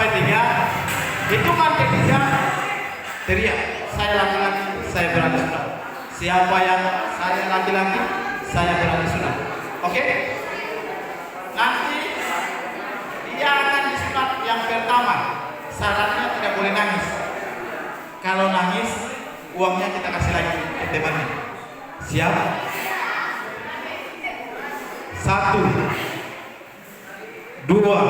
sampai tiga. Hitungan ketiga teriak. Saya laki-laki, saya berani sunat. Siapa yang saya laki-laki, saya berani sunat. Oke? Nanti dia akan disunat yang pertama. Syaratnya tidak boleh nangis. Kalau nangis, uangnya kita kasih lagi ke temannya. Siap? Satu, dua,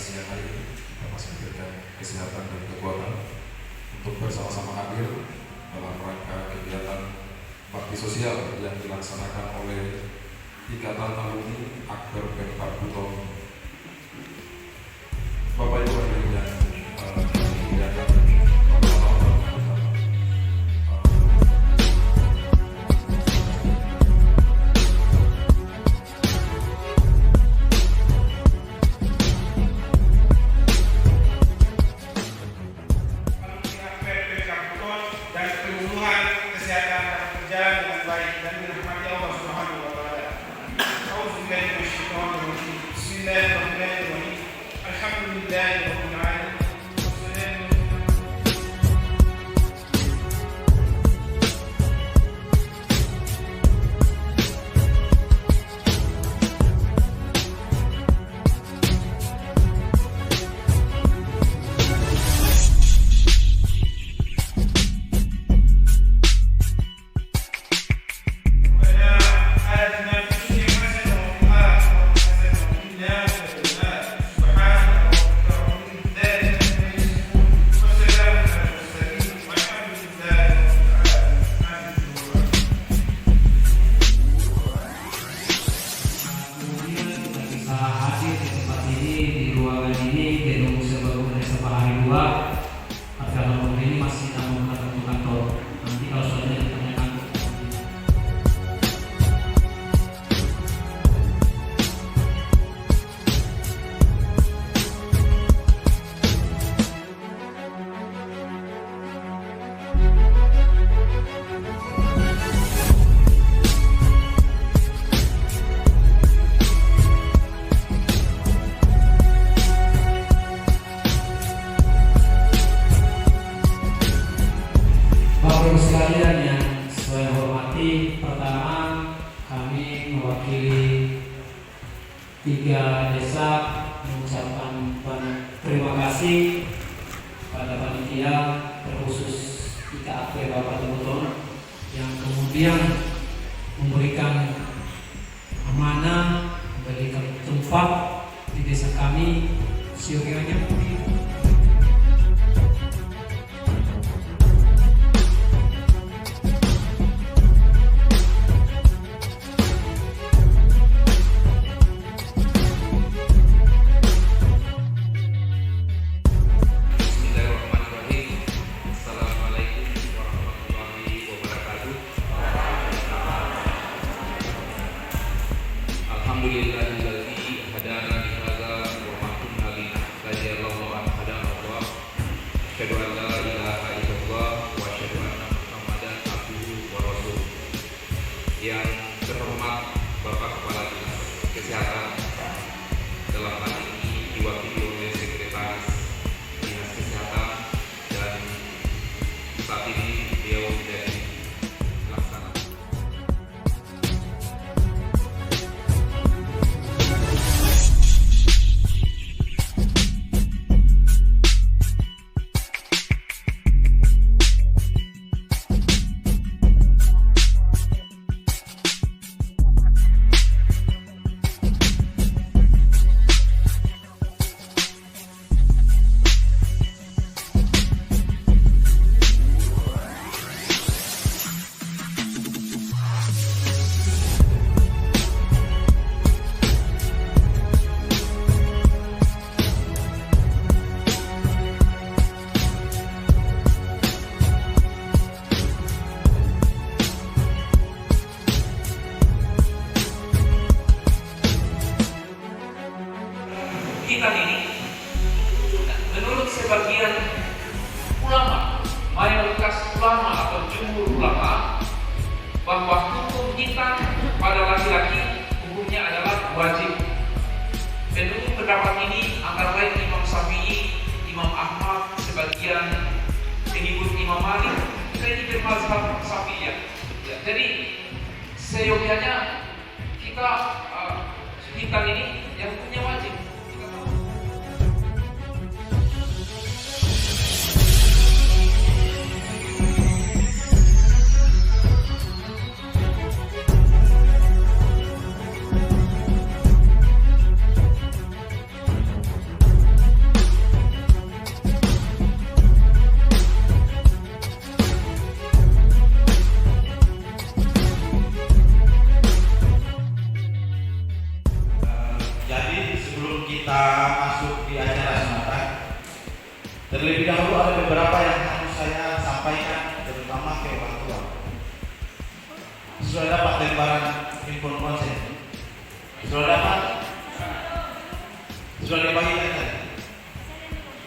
siang hari ini kita masih diberikan kesehatan dan kekuatan untuk bersama-sama hadir dalam rangka kegiatan bakti sosial yang dilaksanakan oleh Ikatan Alumni Akbar Pemkab Buton Ah, sí. Di desa kami, Syurionya ini antara lain Imam Syafi'i, Imam Ahmad, sebagian pengikut Imam Malik, saya ini bermazhab Syafi'i ya. Jadi seyogianya kita eh, uh, hitam ini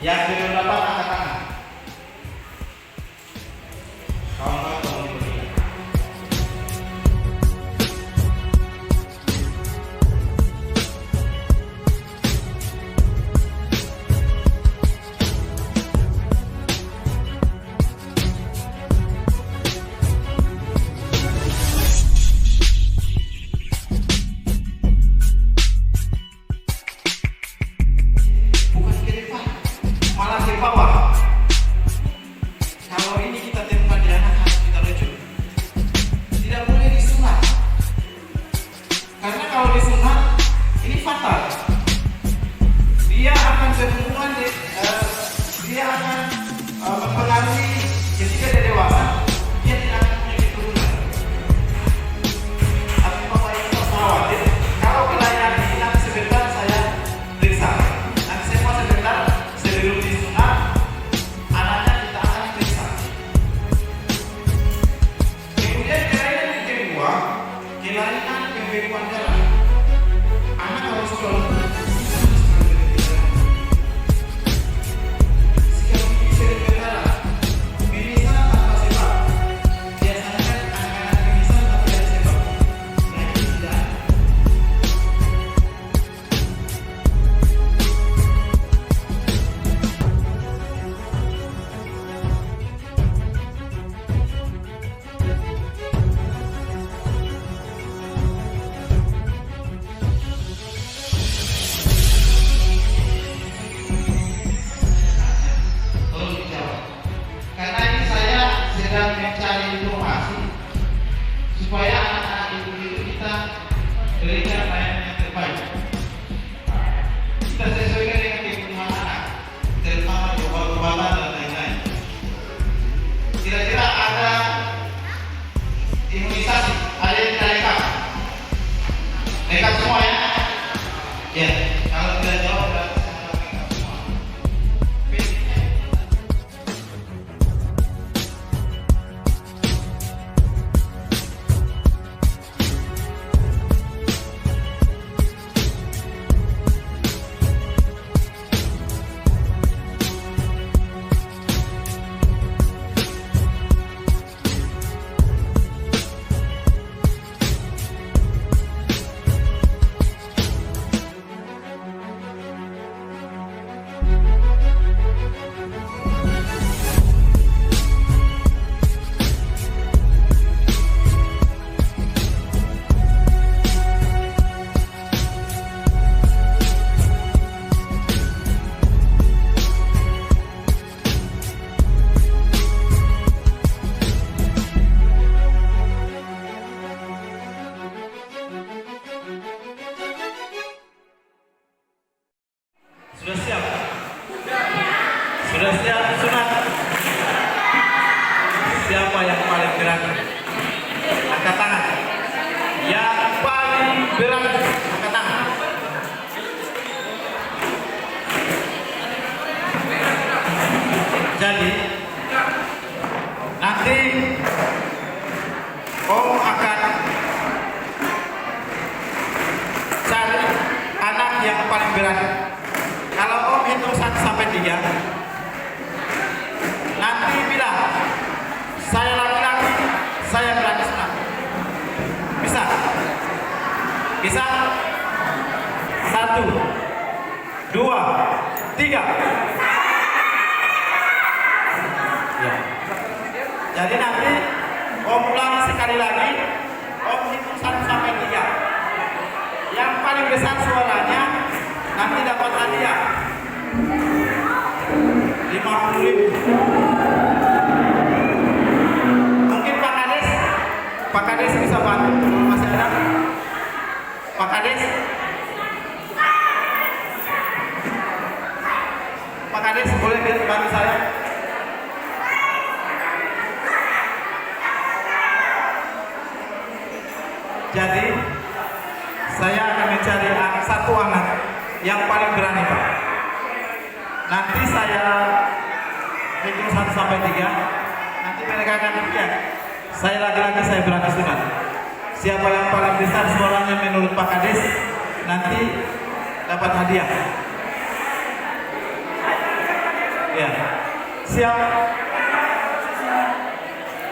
Yang berapa akan Kabbalah Jadi nanti Om akan cari anak yang paling berat. Kalau Om hitung 1 sampai 3 Nanti bilang Saya laki-laki Saya berani sunat Bisa? Bisa? Satu Dua Tiga ya. Jadi nanti Om ulang sekali lagi Om hitung 1 sampai 3 Yang paling besar suaranya Nanti dapat hadiah. 50 ribu. Mungkin Pak Kades Pak Kades bisa bantu kalau masih ada Pak Kades Pak Kades boleh bantu saya Jadi saya akan mencari anak satu anak yang paling berani Pak. Nanti saya hitung satu sampai tiga. Nanti mereka akan lihat. Saya laki-laki saya berani sunat. Siapa yang paling besar suaranya menurut Pak Kades nanti dapat hadiah. Ya, siap.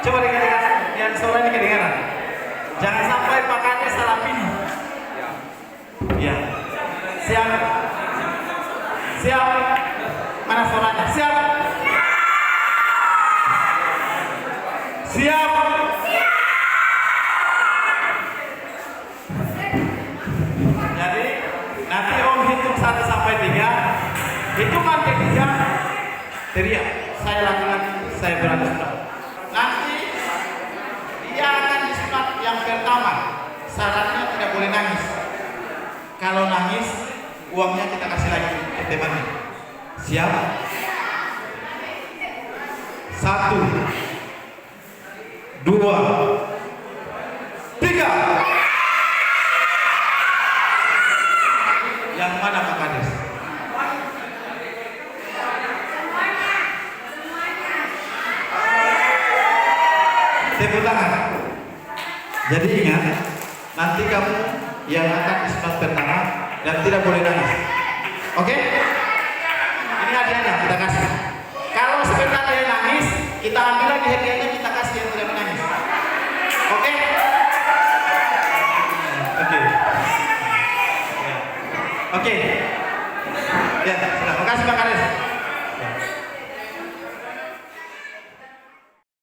Coba dengar-dengar yang suaranya kedengaran. Jangan sampai Pak Kades salah pilih. Ya. Siap. Siap. Mana suaranya? Siap. Siap. Jadi nanti Om hitung 1 sampai 3. Hitungan ketiga teriak. Saya laki-laki, saya berani. Nanti dia akan disunat yang pertama. Syaratnya tidak boleh nangis. Kalau nangis, uangnya kita kasih lagi ke temannya. Siap? Satu, dua, tiga. Yang mana Pak Kades? Tepuk tangan. Jadi ingat, nanti kamu yang akan disunat pertama dan tidak boleh nangis. Oke? Ini hadiahnya kita kasih. Kalau sebentar dia nangis, kita ambil lagi hadiahnya kita